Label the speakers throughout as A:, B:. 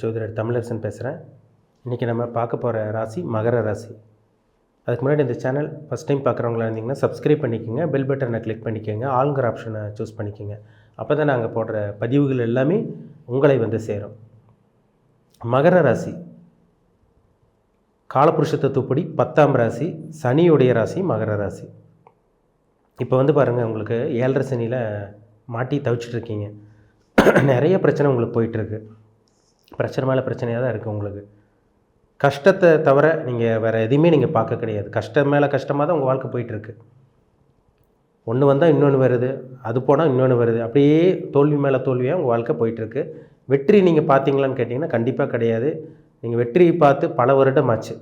A: ஜோதிடர் தமிழரசன் பேசுகிறேன் இன்றைக்கி நம்ம பார்க்க போகிற ராசி மகர ராசி. அதுக்கு முன்னாடி இந்த சேனல் ஃபஸ்ட் டைம் பார்க்குறவங்களா இருந்தீங்கன்னா சப்ஸ்கிரைப் பண்ணிக்கோங்க பெல் பட்டனை கிளிக் பண்ணிக்கோங்க ஆளுங்கிற ஆப்ஷனை சூஸ் பண்ணிக்கோங்க. அப்போ தான் நாங்கள் போடுற பதிவுகள் எல்லாமே உங்களை வந்து சேரும். மகர ராசி. காலபுருஷ தத்துவப்படி பத்தாம் ராசி சனியுடைய ராசி மகர ராசி. இப்போ வந்து பாருங்கள் உங்களுக்கு ஏழரை சனியில் மாட்டி தவிச்சிட்டு இருக்கீங்க. நிறைய பிரச்சனை உங்களுக்கு போயிட்டுருக்கு பிரச்சனை மேலே பிரச்சனையாக தான் இருக்குது உங்களுக்கு. கஷ்டத்தை தவிர நீங்கள் வேறு எதையுமே நீங்கள் பார்க்க கிடையாது. கஷ்டம் மேலே கஷ்டமாக தான் உங்கள் வாழ்க்கை போயிட்டுருக்கு. ஒன்று வந்தால் இன்னொன்று வருது அது போனால் இன்னொன்று வருது. அப்படியே தோல்வி மேலே தோல்வியாக உங்கள் வாழ்க்கை போயிட்டுருக்கு. வெற்றி நீங்கள் பார்த்தீங்களான்னு கேட்டிங்கன்னா கண்டிப்பாக கிடையாது. நீங்கள் வெற்றியை பார்த்து பல வருடம் ஆச்சு.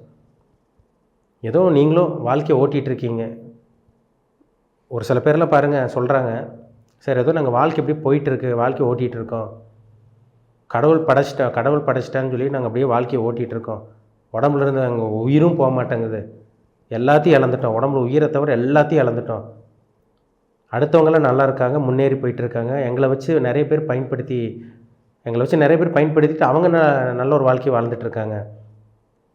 A: ஏதோ நீங்களும் வாழ்க்கையை ஓட்டிகிட்டு இருக்கீங்க. ஒரு சில பேர்லாம் பாருங்கள் சொல்கிறாங்க சார் ஏதோ நாங்கள் வாழ்க்கை எப்படி போயிட்டுருக்கு வாழ்க்கை ஓட்டிகிட்டு இருக்கோம். கடவுள் படைச்சிட்டா கடவுள் படைச்சிட்டான்னு சொல்லி நாங்கள் அப்படியே வாழ்க்கையை ஓட்டிகிட்டு இருக்கோம். உடம்புல இருந்து அங்கே உயிரும் போக மாட்டேங்குது. எல்லாத்தையும் இழந்துட்டோம். உடம்புல உயிரை தவிர எல்லாத்தையும் இழந்துட்டோம். அடுத்தவங்களாம் நல்லா இருக்காங்க முன்னேறி போயிட்டுருக்காங்க எங்களை வச்சு நிறைய பேர் பயன்படுத்தி எங்களை வச்சு நிறைய பேர் பயன்படுத்திட்டு அவங்க ந நல்ல ஒரு வாழ்க்கையை வாழ்ந்துட்டு இருக்காங்க.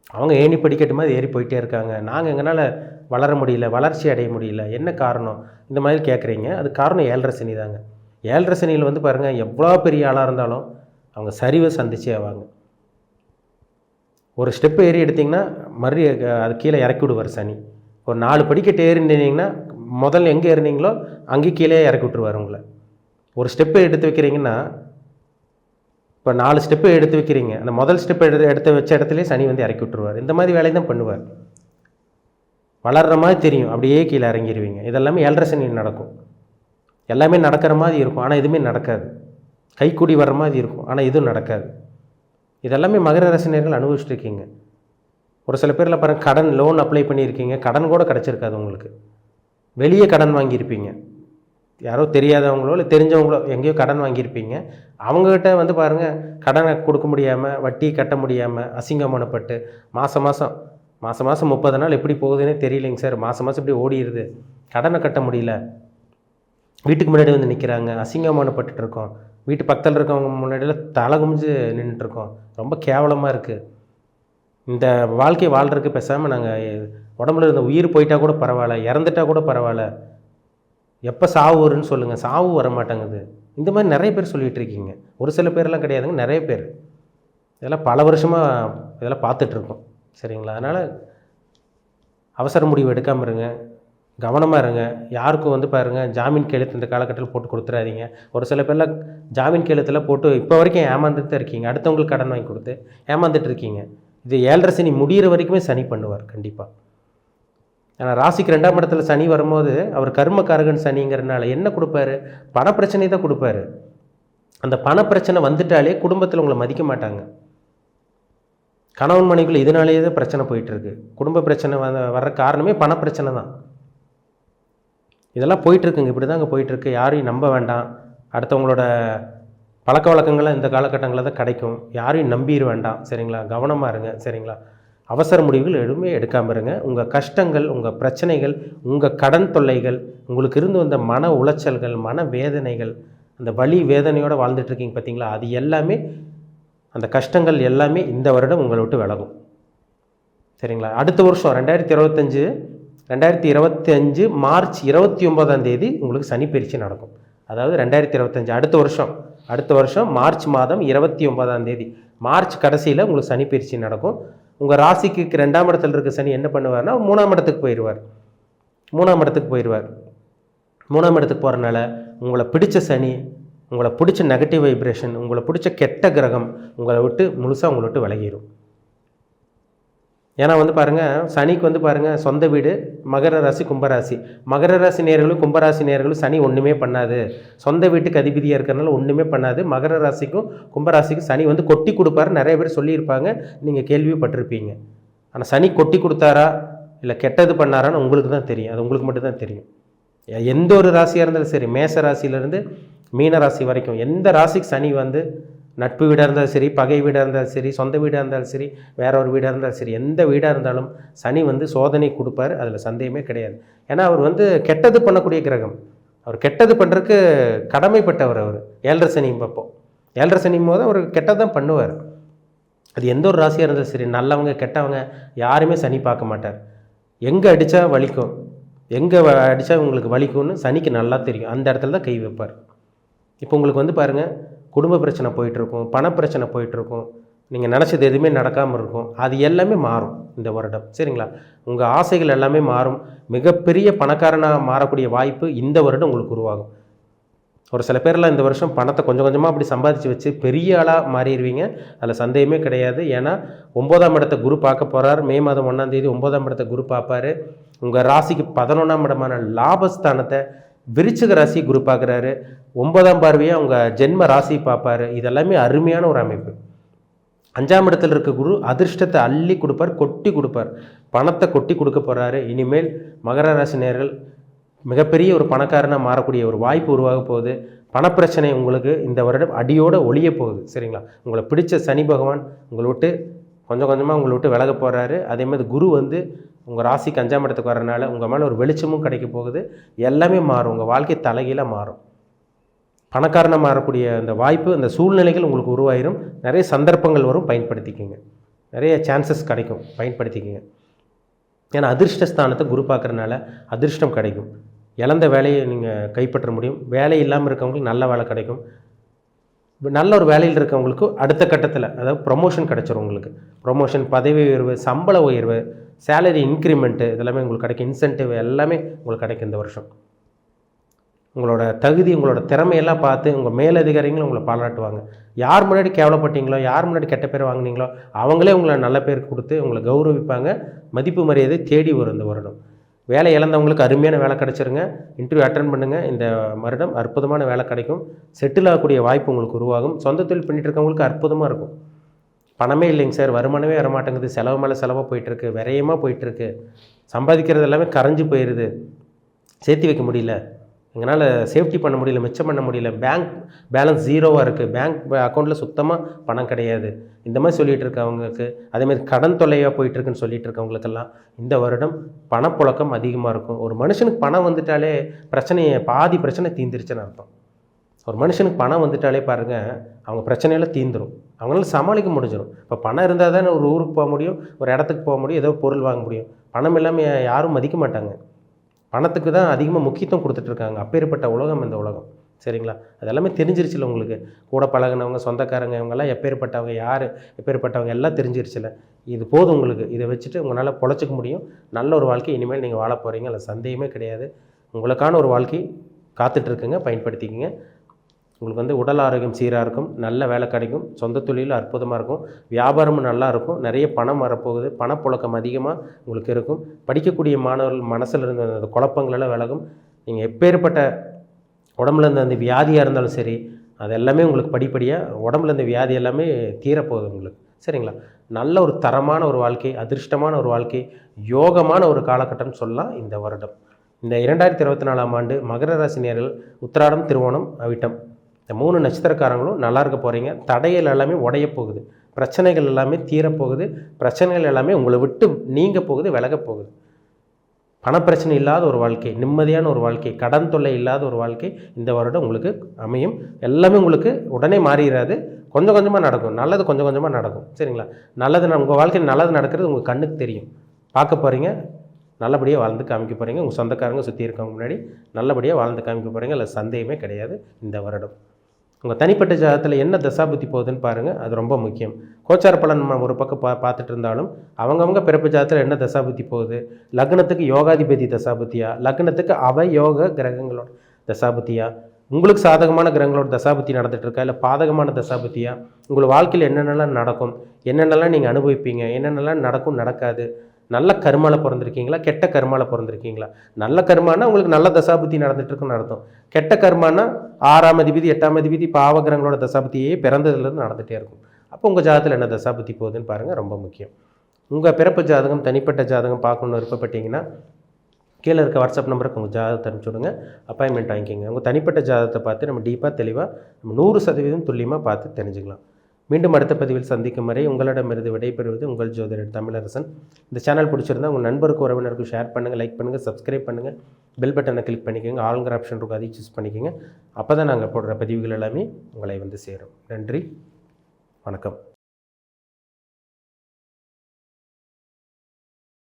A: அவங்க ஏணி படிக்கட்டு மாதிரி ஏறி போயிட்டே இருக்காங்க. நாங்கள் எங்களால் வளர முடியல வளர்ச்சி அடைய முடியல. என்ன காரணம்? இந்த மாதிரி கேட்குறீங்க அது காரணம் ஏழரை சனி தாங்க. ஏழரை சனியில் வந்து பாருங்கள் எவ்வளோ பெரிய ஆளாக இருந்தாலும் அவங்க சரிவை சந்திச்சே ஆவாங்க. ஒரு ஸ்டெப் ஏறி எடுத்திங்கன்னா மறுபடியும் அது கீழே இறக்கி விடுவார் சனி. ஒரு நாலு படிக்கட்டு ஏறி முதல்ல எங்கே ஏறினீங்களோ அங்கே கீழே இறக்கி விட்டுருவார் உங்களை. ஒரு ஸ்டெப்பு எடுத்து வைக்கிறீங்கன்னா இப்போ நாலு ஸ்டெப்பு எடுத்து வைக்கிறீங்க. அந்த முதல் ஸ்டெப் எடுத்து எடுத்து வச்ச இடத்துலேயே சனி வந்து இறக்கி விட்டுருவார். இந்த மாதிரி வேலையை தான் பண்ணுவார். வளர்கிற மாதிரி தெரியும். அப்படியே கீழே இறங்கிடுவீங்க இதெல்லாமே ஏழரை சனி நடக்கும். எல்லாமே நடக்கிற மாதிரி இருக்கும். ஆனால் எதுவுமே நடக்காது. கைக்கூடி வர்ற மாதிரி இருக்கும். ஆனால் எதுவும் நடக்காது. இதெல்லாமே மகர ரசனைகள் அனுபவிச்சுட்ருக்கீங்க ஒரு சில பேரில் பாருங்கள் கடன் லோன் அப்ளை பண்ணியிருக்கீங்க. கடன் கூட கிடச்சிருக்காது உங்களுக்கு. வெளியே கடன் வாங்கியிருப்பீங்க. யாரோ தெரியாதவங்களோ இல்லை தெரிஞ்சவங்களோ எங்கேயோ கடன் வாங்கியிருப்பீங்க. அவங்கக்கிட்ட வந்து பாருங்கள் கடனை கொடுக்க முடியாமல் வட்டி கட்ட முடியாமல் அசிங்கமானப்பட்டு மாதம் மாதம் மாதம் மாதம் முப்பது நாள் எப்படி போகுதுன்னே தெரியலைங்க சார். மாதம் மாதம் இப்படி ஓடிடுது. கடனை கட்ட முடியல. வீட்டுக்கு முன்னாடி வந்து நிற்கிறாங்க அசிங்கமானப்பட்டுட்டு இருக்கோம். வீட்டு பக்கத்தில் இருக்கவங்க முன்னாடியில் தலை குமிஞ்சு நின்றுட்டுருக்கோம் ரொம்ப கேவலமாக இருக்குது இந்த வாழ்க்கையை வாழ்கிறதுக்கு பேசாமல் நாங்கள் உடம்புல இருந்த உயிர் போயிட்டால் கூட பரவாயில்ல இறந்துட்டா கூட பரவாயில்ல. எப்போ சாவு வரும்னு சொல்லுங்கள் சாவு வர மாட்டேங்குது இந்த மாதிரி நிறைய பேர் சொல்லிகிட்டு இருக்கீங்க. ஒரு சில பேர்லாம் கிடையாதுங்க நிறைய பேர். இதெல்லாம் பல வருஷமாக இதெல்லாம் பார்த்துட்ருக்கோம் சரிங்களா? அதனால் அவசர முடிவு எடுக்காமல் இருங்க. கவனமாக இருங்க. யாருக்கும் வந்து பாருங்கள் ஜாமீன் கையெழுத்து இந்த காலகட்டத்தில் போட்டு கொடுத்துறாதீங்க. ஒரு சில பேர்லாம் ஜாமீன் கையெழுத்தில் போட்டு இப்போ வரைக்கும் ஏமாந்துட்டு தான் இருக்கீங்க. அடுத்தவங்களுக்கு கடன் வாங்கி கொடுத்து ஏமாந்துட்டு இருக்கீங்க. இது ஏழரை சனி முடிகிற வரைக்குமே சனி பண்ணுவார் கண்டிப்பாக ஆனால் ராசிக்கு ரெண்டாம் இடத்துல சனி வரும்போது அவர் கர்மக்காரகன் சனிங்கிறனால என்ன கொடுப்பாரு? பணப்பிரச்சனை தான் கொடுப்பாரு. அந்த பணப்பிரச்சனை வந்துட்டாலே குடும்பத்தில் உங்களை மதிக்க மாட்டாங்க. கணவன் மனைவிக்குள்ள இதனாலேயே தான் பிரச்சனை போயிட்டுருக்கு குடும்ப பிரச்சனை வ வர்ற காரணமே பணப்பிரச்சனை தான். இதெல்லாம் போயிட்டுருக்குங்க இப்படி தாங்க போயிட்டுருக்கு. யாரையும் நம்ப வேண்டாம். அடுத்தவங்களோட பழக்க வழக்கங்கள்லாம் இந்த காலகட்டங்களில் தான் கிடைக்கும். யாரையும் நம்பிட வேண்டாம். சரிங்களா? கவனமாக இருங்க. சரிங்களா? அவசர முடிவுகள் எதுவுமே எடுக்காமல் இருங்க. உங்கள் கஷ்டங்கள் உங்கள் பிரச்சனைகள் உங்கள் கடன் தொல்லைகள் உங்களுக்கு இருந்து வந்த மன உளைச்சல்கள் மன வேதனைகள் அந்த வலி வேதனையோடு வாழ்ந்துட்டுருக்கீங்க பார்த்தீங்களா? அது எல்லாமே அந்த கஷ்டங்கள் எல்லாமே இந்த வருடம் உங்களை விட்டு விலகும். சரிங்களா? அடுத்த வருஷம் ரெண்டாயிரத்தி இருபத்தஞ்சு ரெண்டாயிரத்தி இருபத்தி அஞ்சு மார்ச் இருபத்தி ஒன்பதாம் தேதி உங்களுக்கு சனி பயிற்சி நடக்கும். அதாவது ரெண்டாயிரத்தி இருபத்தஞ்சு அடுத்த வருஷம். அடுத்த வருஷம் மார்ச் மாதம் இருபத்தி ஒன்பதாம் தேதி. மார்ச் கடைசியில் உங்களுக்கு சனி பயிற்சி நடக்கும். உங்கள் ராசிக்கு ரெண்டாம் இடத்துல இருக்க சனி என்ன பண்ணுவார்னா மூணாம் இடத்துக்கு போயிடுவார் மூணாம் இடத்துக்கு போயிடுவார் மூணாம் இடத்துக்கு போகிறனால உங்களை பிடிச்ச சனி உங்களை பிடிச்ச நெகட்டிவ் வைப்ரேஷன் உங்களை பிடிச்ச கெட்ட கிரகம் உங்களை விட்டு முழுசாக உங்களை விட்டு விலகிடும் ஏன்னா வந்து பாருங்கள் சனிக்கு வந்து பாருங்கள் சொந்த வீடு மகர ராசி கும்பராசி. மகர ராசி நேர்களும் கும்பராசி நேர்களும் சனி ஒன்றுமே பண்ணாது. சொந்த வீட்டுக்கு அதிபதியாக இருக்கிறனால ஒன்றுமே பண்ணாது. மகர ராசிக்கும் கும்பராசிக்கும் சனி வந்து கொட்டி கொடுப்பாரு நிறைய பேர் சொல்லியிருப்பாங்க. நீங்கள் கேள்விப்பட்டிருப்பீங்க. ஆனால் சனி கொட்டி கொடுத்தாரா? இல்லை கெட்டது பண்ணாரான்னு உங்களுக்கு தான் தெரியும். அது உங்களுக்கு மட்டும் தான் தெரியும். எந்த ஒரு ராசியாக இருந்தாலும் சரி மேச ராசியிலேருந்து மீன ராசி வரைக்கும் எந்த ராசிக்கு சனி வந்து நட்பு வீடாக இருந்தாலும் சரி பகை வீடாக இருந்தாலும் சரி சொந்த வீடாக இருந்தாலும் சரி வேற ஒரு வீடாக இருந்தாலும் சரி எந்த வீடாக இருந்தாலும் சனி வந்து சோதனை கொடுப்பார் அதில் சந்தேகமே கிடையாது. ஏன்னா அவர் வந்து கெட்டது பண்ணக்கூடிய கிரகம். அவர் கெட்டது பண்ணுறதுக்கு கடமைப்பட்டவர் அவர். ஏழரை சனியும் பார்ப்போம். ஏழரை சனியும் போது அவர் கெட்டதான் பண்ணுவார். அது எந்த ஒரு ராசியாக இருந்தாலும் சரி நல்லவங்க கெட்டவங்க யாருமே சனி பார்க்க மாட்டார். எங்கே அடித்தா வலிக்கும்? எங்கே அடித்தா உங்களுக்கு வலிக்கும்னு சனிக்கு நல்லா தெரியும். அந்த இடத்துல தான் கை வைப்பார். இப்போ உங்களுக்கு வந்து பாருங்கள் குடும்ப பிரச்சனை போயிட்டுருக்கும் பணப்பிரச்சனை போயிட்டுருக்கும் நீங்கள் நினச்சது எதுவுமே நடக்காமல் இருக்கும். அது எல்லாமே மாறும் இந்த வருடம். சரிங்களா? உங்கள் ஆசைகள் எல்லாமே மாறும். மிகப்பெரிய பணக்காரனாக மாறக்கூடிய வாய்ப்பு இந்த வருடம் உங்களுக்கு உருவாகும். ஒரு சில பேர்லாம் இந்த வருஷம் பணத்தை கொஞ்சம் கொஞ்சமாக அப்படி சம்பாதிச்சு வச்சு பெரிய ஆளாக மாறிடுவீங்க. அதில் சந்தேகமே கிடையாது. ஏன்னா ஒம்போதாம் இடத்த குரு பார்க்க போகிறார் மே மாதம் ஒன்றாந்தேதி ஒன்பதாம் ஒம்போதாம் இடத்த குரு பார்ப்பார். உங்கள் ராசிக்கு பதினொன்றாம் இடமான லாபஸ்தானத்தை விருச்சிக ராசி குரு பார்க்குறாரு. ஒன்பதாம் பார்வையை அவங்க ஜென்ம ராசி பார்ப்பாரு. இதெல்லாமே அருமையான ஒரு அமைப்பு. அஞ்சாம் இடத்துல இருக்க குரு அதிர்ஷ்டத்தை அள்ளி கொடுப்பார் கொட்டி கொடுப்பார். பணத்தை கொட்டி கொடுக்க போகிறாரு இனிமேல் மகர ராசி நேர்கள் மிகப்பெரிய ஒரு பணக்காரனாக மாறக்கூடிய ஒரு வாய்ப்பு உருவாக போகுது. பணப்பிரச்சனை உங்களுக்கு இந்த வருடம் அடியோடு ஒழிய போகுது. சரிங்களா? உங்களை பிடிச்ச சனி பகவான் உங்களை விட்டு கொஞ்சம் கொஞ்சமாக உங்களை விட்டு விலக போகிறாரு அதேமாதிரி குரு வந்து உங்கள் ராசிக்கு அஞ்சாம் இடத்துக்கு வரனால உங்கள் மேலே ஒரு வெளிச்சமும் கிடைக்க போகுது. எல்லாமே மாறும். உங்கள் வாழ்க்கை தலைகீழாக மாறும். பணக்காரனாக மாறக்கூடிய அந்த வாய்ப்பு அந்த சூழ்நிலைகள் உங்களுக்கு உருவாயிரும். நிறைய சந்தர்ப்பங்கள் வரும். பயன்படுத்திக்கோங்க. நிறைய சான்சஸ் கிடைக்கும். பயன்படுத்திக்கோங்க. ஏன்னா அதிர்ஷ்டஸ்தானத்தை குரு பார்க்குறனால அதிர்ஷ்டம் கிடைக்கும். இழந்த வேலையை நீங்கள் கைப்பற்ற முடியும். வேலை இல்லாமல் இருக்கவங்களுக்கு நல்ல வேலை கிடைக்கும். நல்ல ஒரு வேலையில் இருக்கவங்களுக்கு அடுத்த கட்டத்தில் அதாவது ப்ரொமோஷன் கிடைச்சிரும் உங்களுக்கு. ப்ரொமோஷன் பதவி உயர்வு சம்பள உயர்வு சேலரி இன்க்ரிமெண்ட்டு இதெல்லாமே உங்களுக்கு கிடைக்கும். இன்சென்டிவ் எல்லாமே உங்களுக்கு கிடைக்கும் இந்த வருஷம். உங்களோட தகுதி உங்களோட திறமையெல்லாம் பார்த்து உங்கள் மேலதிகாரிகளும் உங்களை பாராட்டுவாங்க. யார் முன்னாடி கேவலப்பட்டீங்களோ யார் முன்னாடி கெட்ட பேர் வாங்குனீங்களோ அவங்களே உங்களை நல்ல பேர் கொடுத்து உங்களை கௌரவிப்பாங்க. மதிப்பு மரியாதை தேடி வரும் இந்த வருடம். வேலை இழந்தவங்களுக்கு அருமையான வேலை கிடச்சிருங்க. இன்டர்வியூ அட்டன் பண்ணுங்கள் இந்த வருடம் அற்புதமான வேலை கிடைக்கும். செட்டில் ஆகக்கூடிய வாய்ப்பு உங்களுக்கு உருவாகும். சொந்த தொழில் பண்ணிட்டு இருக்கவங்களுக்கு அற்புதமாக இருக்கும். பணமே இல்லைங்க சார். வருமானமே வரமாட்டேங்குது. செலவு மேலே செலவாக போயிட்டுருக்கு. விரயமாக போயிட்டுருக்கு. சம்பாதிக்கிறது எல்லாமே கரைஞ்சு போயிடுது சேர்த்து வைக்க முடியல. எங்களால் சேஃப்டி பண்ண முடியல மிச்சம் பண்ண முடியல. பேங்க் பேலன்ஸ் ஜீரோவாக இருக்குது பேங்க் அக்கௌண்ட்டில் சுத்தமாக பணம் கிடையாது. இந்த மாதிரி சொல்லிகிட்டு இருக்கவங்களுக்கு அதேமாதிரி கடன் தொல்லையாக போயிட்டுருக்குன்னு சொல்லிட்டு இருக்கவங்களுக்கெல்லாம் இந்த வருடம் பணப்புழக்கம் அதிகமாக இருக்கும். ஒரு மனுஷனுக்கு பணம் வந்துட்டாலே பிரச்சனையை பாதி பிரச்சனை தீந்துருச்சுன்னு அர்த்தம். ஒரு மனுஷனுக்கு பணம் வந்துட்டாலே பாருங்கள் அவங்க பிரச்சனையெல்லாம் தீந்துடும் அவங்களால சமாளிக்க முடிஞ்சிடும் இப்போ பணம் இருந்தால் தானே ஒரு ஊருக்கு போக முடியும் ஒரு இடத்துக்கு போக முடியும் ஏதோ பொருள் வாங்க முடியும். பணம் இல்லாமல் யாரும் மதிக்க மாட்டாங்க. பணத்துக்கு தான் அதிகமாக முக்கியத்துவம் கொடுத்துட்ருக்காங்க அப்பேற்பட்ட உலகம் இந்த உலகம். சரிங்களா? அதெல்லாமே தெரிஞ்சிருச்சுல உங்களுக்கு. கூட பழகினவங்க சொந்தக்காரங்க இவங்கெல்லாம் எப்பேற்பட்டவங்க யார் எப்பேற்பட்டவங்க எல்லாம் தெரிஞ்சிருச்சுல. இது போதும் உங்களுக்கு. இதை வச்சுட்டு உங்களால் பொழைச்சிக்க முடியும். நல்ல ஒரு வாழ்க்கை இனிமேல் நீங்கள் வாழ போகிறீங்க அதில் சந்தேகமே கிடையாது. உங்களுக்கான ஒரு வாழ்க்கை காத்துட்ருக்குங்க பயன்படுத்திக்கங்க. உங்களுக்கு வந்து உடல் ஆரோக்கியம் சீராக இருக்கும் நல்ல வேலை கிடைக்கும் சொந்த தொழில் அற்புதமாக இருக்கும் வியாபாரமும் நல்லா இருக்கும் நிறைய பணம் வரப்போகுது பணப்புழக்கம் அதிகமாக உங்களுக்கு இருக்கும். படிக்கக்கூடிய மாணவர்கள் மனசில் இருந்த அந்த குழப்பங்களெல்லாம் விலகும். நீங்கள் எப்பேற்பட்ட உடம்புல இருந்த அந்த வியாதியாக இருந்தாலும் சரி அது எல்லாமே உங்களுக்கு படிப்படியாக உடம்புல இருந்த வியாதி எல்லாமே தீரப்போகுது உங்களுக்கு. சரிங்களா? நல்ல ஒரு தரமான ஒரு வாழ்க்கை அதிர்ஷ்டமான ஒரு வாழ்க்கை யோகமான ஒரு காலகட்டம்னு சொல்லலாம் இந்த வருடம். இந்த இரண்டாயிரத்தி இருபத்தி நாலாம் ஆண்டு மகர ராசி நேர்கள் உத்திராடம் திருவோணம் அவிட்டம். இந்த மூணு நட்சத்திரக்காரங்களும் நல்லா இருக்க போகிறீங்க தடைகள் எல்லாமே உடைய போகுது. பிரச்சனைகள் எல்லாமே தீரப்போகுது பிரச்சனைகள் எல்லாமே உங்களை விட்டு நீங்க போகுது விலக போகுது. பணப்பிரச்சனை இல்லாத ஒரு வாழ்க்கை நிம்மதியான ஒரு வாழ்க்கை கடன் தொல்லை இல்லாத ஒரு வாழ்க்கை இந்த வருடம் உங்களுக்கு அமையும். எல்லாமே உங்களுக்கு உடனே மாறிடாது கொஞ்சம் கொஞ்சமாக நடக்கும். நல்லது கொஞ்சம் கொஞ்சமாக நடக்கும். சரிங்களா? நல்லது உங்கள் வாழ்க்கையில் நல்லது நடக்கிறது உங்கள் கண்ணுக்கு தெரியும். பார்க்க போகிறீங்க நல்லபடியாக வாழ்ந்து காமிக்க போகிறீங்க உங்கள் சொந்தக்காரங்க சுற்றி இருக்கவங்க முன்னாடி நல்லபடியாக வாழ்ந்து காமிக்க போகிறீங்க அதில் சந்தேகமே கிடையாது இந்த வருடம். உங்கள் தனிப்பட்ட ஜாதகத்தில் என்ன தசாபுத்தி போகுதுன்னு பாருங்கள் அது ரொம்ப முக்கியம். கோச்சார பலன் நம்ம ஒரு பக்கம் பா பார்த்துட்டு இருந்தாலும் அவங்கவுங்க பிறப்பு ஜாதத்தில் என்ன தசாபுத்தி போகுது? லக்னத்துக்கு யோகாதிபதி தசாபுத்தியா? லக்னத்துக்கு அவ யோக கிரகங்களோட தசாபுத்தியா? உங்களுக்கு சாதகமான கிரகங்களோட தசாபுத்தி நடந்துகிட்ருக்கா இருக்கா இல்லை பாதகமான தசாபுத்தியா? உங்கள் வாழ்க்கையில் என்னென்னலாம் நடக்கும்? என்னென்னலாம் நீங்கள் அனுபவிப்பீங்க? என்னென்னலாம் நடக்கும் நடக்காது? நல்ல கருமால பிறந்திருக்கீங்களா? கெட்ட கருமால பிறந்திருக்கீங்களா? நல்ல கருமானா உங்களுக்கு நல்ல தசாபுத்தி நடந்துட்டுருக்குன்னு அர்த்தம். கெட்ட கர்மானா ஆறாம் அதிபதி எட்டாம் அதிபதி பாவகிரகங்களோட தசாபுத்தியே பிறந்ததுலேருந்து நடந்துகிட்டே இருக்கும். அப்போ உங்கள் ஜாதகத்தில் என்ன தசாபுத்தி போகுதுன்னு பாருங்கள் ரொம்ப முக்கியம். உங்கள் பிறப்பு ஜாதகம் தனிப்பட்ட ஜாதகம் பார்க்கணுன்னு விருப்பப்பட்டீங்கன்னா கீழே இருக்க வாட்ஸ்அப் நம்பருக்கு உங்கள் ஜாதகத்தை அனுப்பிச்சுடுங்க அப்பாயின்மெண்ட் வாங்கிக்கோங்க. உங்கள் தனிப்பட்ட ஜாதகத்தை பார்த்து நம்ம டீப்பாக தெளிவாக நம்ம நூறு சதவீதம் துல்லியமாக பார்த்து தெரிஞ்சுக்கலாம். மீண்டும் அடுத்த பதிவில் சந்திக்கும் வரை உங்களிடமிருந்து விடைபெறுவது உங்கள் ஜோதிடர் தமிழரசன். இந்த சேனல் பிடிச்சிருந்தா உங்கள் நண்பருக்கு உறவினருக்கு ஷேர் பண்ணுங்கள் லைக் பண்ணுங்கள் சப்ஸ்கிரைப் பண்ணுங்கள் பெல் பட்டனை கிளிக் பண்ணிக்கோங்க. ஆளுங்கிற ஆப்ஷன் இருக்கும் அதையும் சூஸ் பண்ணிக்கோங்க. அப்போ தான் நாங்கள் போடுற பதிவுகள் எல்லாமே உங்களை வந்து சேரும். நன்றி வணக்கம்.